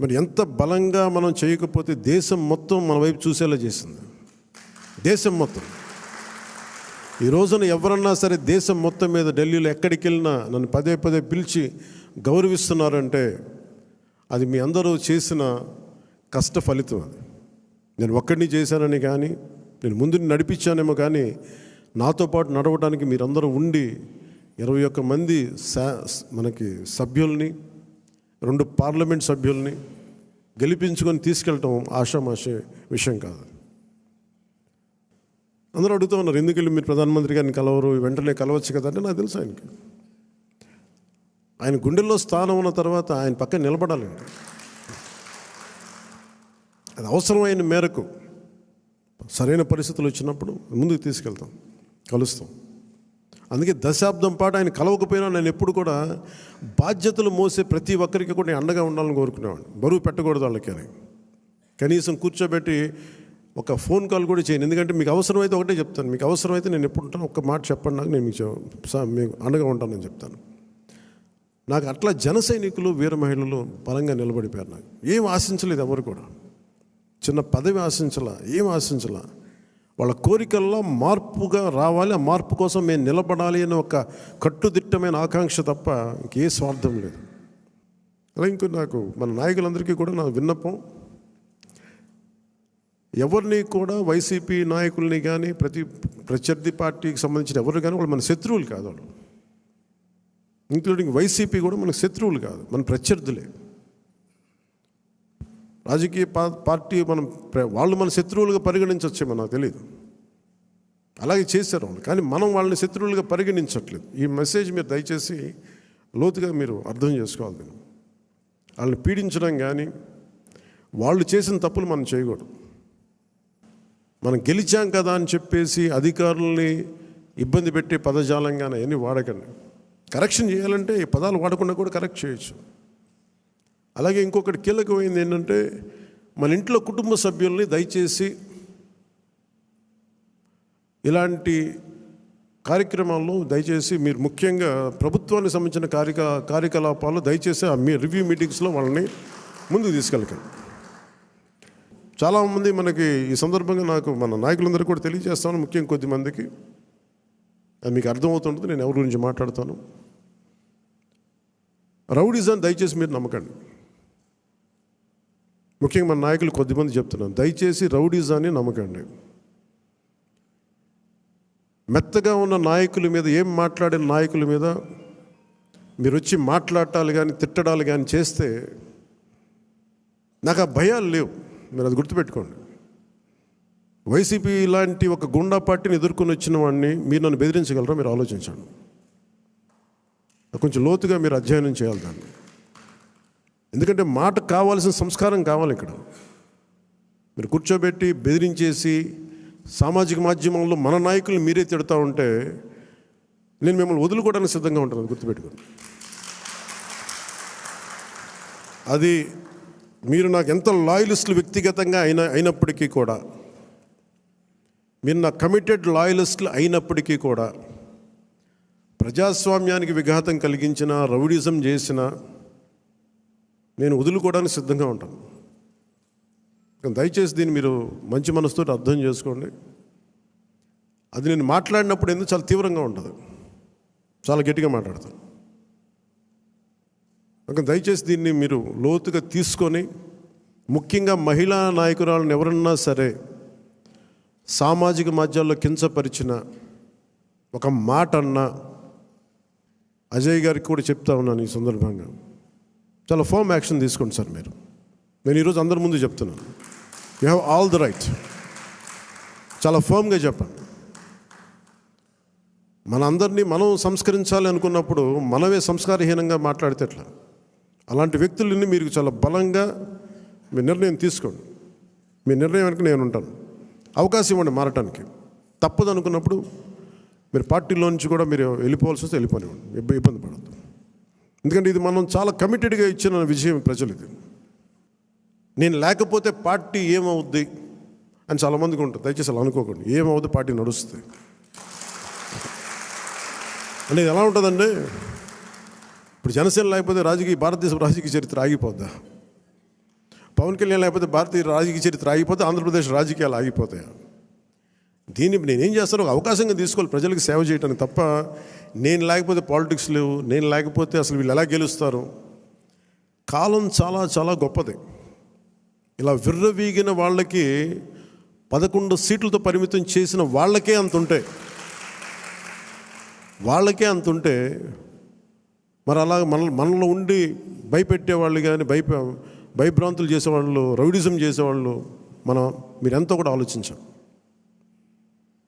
మరి ఎంత బలంగా మనం చేయకపోతే దేశం మొత్తం మన వైపు చూసేలా చేసింది. దేశం మొత్తం. ఈ రోజున ఎవరన్నా సరే దేశం మొత్తం మీద ఢిల్లీలో ఎక్కడికి వెళ్ళినా నన్ను పదే పదే పిలిచి గౌరవిస్తున్నారంటే అది మీ అందరూ చేసిన కష్ట ఫలితం అది. నేను ఒక్కడిని చేశానని కానీ నేను ముందు నడిపించానేమో కానీ నాతో పాటు నడవడానికి మీరందరూ ఉండి ఇరవై ఒక్క మంది సా- మనకి సభ్యుల్ని రెండు పార్లమెంట్ సభ్యుల్ని గెలిపించుకొని తీసుకెళ్ళటం ఆషామాషే విషయం కాదు. అందరూ అడుగుతూ ఉన్నారు ఎందుకు వెళ్ళి మీరు ప్రధానమంత్రి గారిని కలవరు? వెంటనే కలవచ్చు కదా అంటే నాకు తెలుసు ఆయనకి. ఆయన గుండెల్లో స్థానం ఉన్న తర్వాత ఆయన పక్కన నిలబడాలండి అది అవసరమైన మేరకు సరైన పరిస్థితులు వచ్చినప్పుడు ముందుకు తీసుకెళ్తాం కలుస్తాం. అందుకే దశాబ్దం పాటు ఆయన కలవకపోయినా నేను ఎప్పుడు కూడా బాధ్యతలు మోసే ప్రతి ఒక్కరికి కూడా నేను అండగా ఉండాలని కోరుకునేవాడిని. బరువు పెట్టకూడదు వాళ్ళకి అని. కనీసం కూర్చోబెట్టి ఒక ఫోన్ కాల్ కూడా చేయను. ఎందుకంటే మీకు అవసరమైతే ఒకటే చెప్తాను. మీకు అవసరమైతే నేను ఎప్పుడు ఉంటాను ఒక్క మాట చెప్పండి నాకు నేను మీకు మీకు అండగా ఉంటానని చెప్తాను. నాకు అట్లా జన సైనికులు వీర మహిళలు బలంగా నిలబడిపోయారు నాకు. ఏం ఆశించలేదు ఎవరు కూడా. చిన్న పదవి ఆశించలా ఏం ఆశించలా. వాళ్ళ కోరికల్లో మార్పుగా రావాలి ఆ మార్పు కోసం మేము నిలబడాలి అనే ఒక కట్టుదిట్టమైన ఆకాంక్ష తప్ప ఇంకే స్వార్థం లేదు. అలా ఇంకో నాకు మన నాయకులందరికీ కూడా నా విన్నపం ఎవరిని కూడా వైసీపీ నాయకుల్ని కానీ ప్రతి ప్రత్యర్థి పార్టీకి సంబంధించిన ఎవరు కానీ వాళ్ళు మన శత్రువులు కాదు వాళ్ళు. ఇంక్లూడింగ్ వైసీపీ కూడా మనకు శత్రువులు కాదు మన ప్రత్యర్థులే. రాజకీయ పార్టీ మనం వాళ్ళు మన శత్రువులుగా పరిగణించవచ్చేమో నాకు తెలియదు అలాగే చేశారు వాళ్ళు కానీ మనం వాళ్ళని శత్రువులుగా పరిగణించట్లేదు. ఈ మెసేజ్ మీరు దయచేసి లోతుగా మీరు అర్థం చేసుకోవాలి దీన్ని. వాళ్ళని పీడించడం కానీ వాళ్ళు చేసిన తప్పులు మనం చేయకూడదు. మనం గెలిచాం కదా అని చెప్పేసి అధికారుల్ని ఇబ్బంది పెట్టే పదజాలంగానే అవన్నీ వాడకండి. కరెక్షన్ చేయాలంటే ఈ పదాలు వాడకుండా కూడా కరెక్ట్ చేయొచ్చు. అలాగే ఇంకొకటి కీలకమైంది ఏంటంటే మన ఇంట్లో కుటుంబ సభ్యుల్ని దయచేసి ఇలాంటి కార్యక్రమాల్లో దయచేసి మీరు ముఖ్యంగా ప్రభుత్వానికి సంబంధించిన కార్యక కార్యకలాపాలు దయచేసి ఆ మీ రివ్యూ మీటింగ్స్లో వాళ్ళని ముందుకు తీసుకెళ్ళకండి. చాలామంది మనకి ఈ సందర్భంగా నాకు మన నాయకులందరూ కూడా తెలియజేస్తాను ముఖ్యంగా కొద్దిమందికి. అది మీకు అర్థమవుతుంటుంది నేను ఎవరి గురించి మాట్లాడతాను. రౌడీజాన్ని దయచేసి మీరు నమ్మకండి. ముఖ్యంగా మన నాయకులు కొద్దిమంది చెప్తున్నాను దయచేసి రౌడీజాన్ని నమ్మకండి. మెత్తగా ఉన్న నాయకుల మీద ఏం మాట్లాడిన నాయకుల మీద మీరు వచ్చి మాట్లాడాలి కానీ తిట్టడాలు కానీ చేస్తే నాకు ఆ భయాలు లేవు. మీరు అది గుర్తుపెట్టుకోండి. వైసీపీ లాంటి ఒక గుండా పార్టీని ఎదుర్కొని వచ్చిన వాడిని మీరు నన్ను బెదిరించగలరా? మీరు ఆలోచించండి. కొంచెం లోతుగా మీరు అధ్యయనం చేయాలి దాన్ని. ఎందుకంటే మాట కావాల్సిన సంస్కారం కావాలి ఇక్కడ. మీరు కూర్చోబెట్టి బెదిరించేసి సామాజిక మాధ్యమంలో మన నాయకులు మీరే తిడతా ఉంటే నేను మిమ్మల్ని వదులుకోవడానికి సిద్ధంగా ఉంటాను అది గుర్తుపెట్టుకోండి. అది మీరు నాకు ఎంత లాయలిస్టులు వ్యక్తిగతంగా అయిన అయినప్పటికీ కూడా మీరు నా కమిటెడ్ లాయలిస్టులు అయినప్పటికీ కూడా ప్రజాస్వామ్యానికి విఘాతం కలిగించిన రౌడిజం చేసిన నేను వదులుకోవడానికి సిద్ధంగా ఉంటాను. కానీ దయచేసి దీన్ని మీరు మంచి మనసుతో అర్థం చేసుకోండి. అది నేను మాట్లాడినప్పుడు ఎందుకు చాలా తీవ్రంగా ఉంటుంది. చాలా గట్టిగా మాట్లాడతాను. ఇంకా దయచేసి దీన్ని మీరు లోతుగా తీసుకొని ముఖ్యంగా మహిళా నాయకురాలను ఎవరన్నా సరే సామాజిక మాధ్యాల్లో కించపరిచిన ఒక మాట అన్నా అజయ్ గారికి కూడా చెప్తా ఉన్నాను ఈ సందర్భంగా. చాలా ఫామ్ యాక్షన్ తీసుకోండి సార్ మీరు. నేను ఈరోజు అందరి ముందు చెప్తున్నాను. You have all the right చాలా ఫర్మ్గా చెప్పండి. మన అందరినీ మనం సంస్కరించాలి అనుకున్నప్పుడు మనమే సంస్కారహీనంగా మాట్లాడితే ఎట్లా? అలాంటి వ్యక్తులని మీరు చాలా బలంగా మీ నిర్ణయం తీసుకోండి. మీ నిర్ణయం వెనక నేను ఉంటాను. అవకాశం ఇవ్వండి మారటానికి. తప్పదు అనుకున్నప్పుడు మీరు పార్టీలో నుంచి కూడా మీరు వెళ్ళిపోవాల్సి వస్తే వెళ్ళిపోనివ్వండి. ఇబ్బంది పడద్దు. ఎందుకంటే ఇది మనం చాలా కమిటెడ్గా ఇచ్చిన విజయం ప్రజలు ఇది. నేను లేకపోతే పార్టీ ఏమవుద్ది అని చాలామందికి ఉంటుంది. దయచేసి అలా అనుకోకండి. ఏమవుద్ది పార్టీ నడుస్తుంది. అంటే ఇది ఎలా ఉంటుందండి ఇప్పుడు జనసేన లేకపోతే రాజకీయ భారతదేశ రాజకీయ చరిత్ర ఆగిపోద్దా? పవన్ కళ్యాణ్ లేకపోతే భారతీయ రాజకీయ చరిత్ర ఆగిపోతే ఆంధ్రప్రదేశ్ రాజకీయాలు ఆగిపోతాయి? దీన్ని నేనేం చేస్తాను ఒక అవకాశంగా తీసుకోవాలి ప్రజలకు సేవ చేయడానికి తప్ప నేను లేకపోతే పాలిటిక్స్ లేవు నేను లేకపోతే అసలు వీళ్ళు ఎలా గెలుస్తారు? కాలం చాలా చాలా గొప్పది. ఇలా విర్రవీగిన వాళ్ళకి పదకొండు సీట్లతో పరిమితం చేసిన వాళ్ళకే అంత ఉంటాయి వాళ్ళకే అంత ఉంటే మరి అలా మన మనలో ఉండి భయపెట్టేవాళ్ళు కానీ భయప భయభ్రాంతులు చేసేవాళ్ళు రౌడిజం చేసేవాళ్ళు మనం మీరెంతో కూడా ఆలోచించాం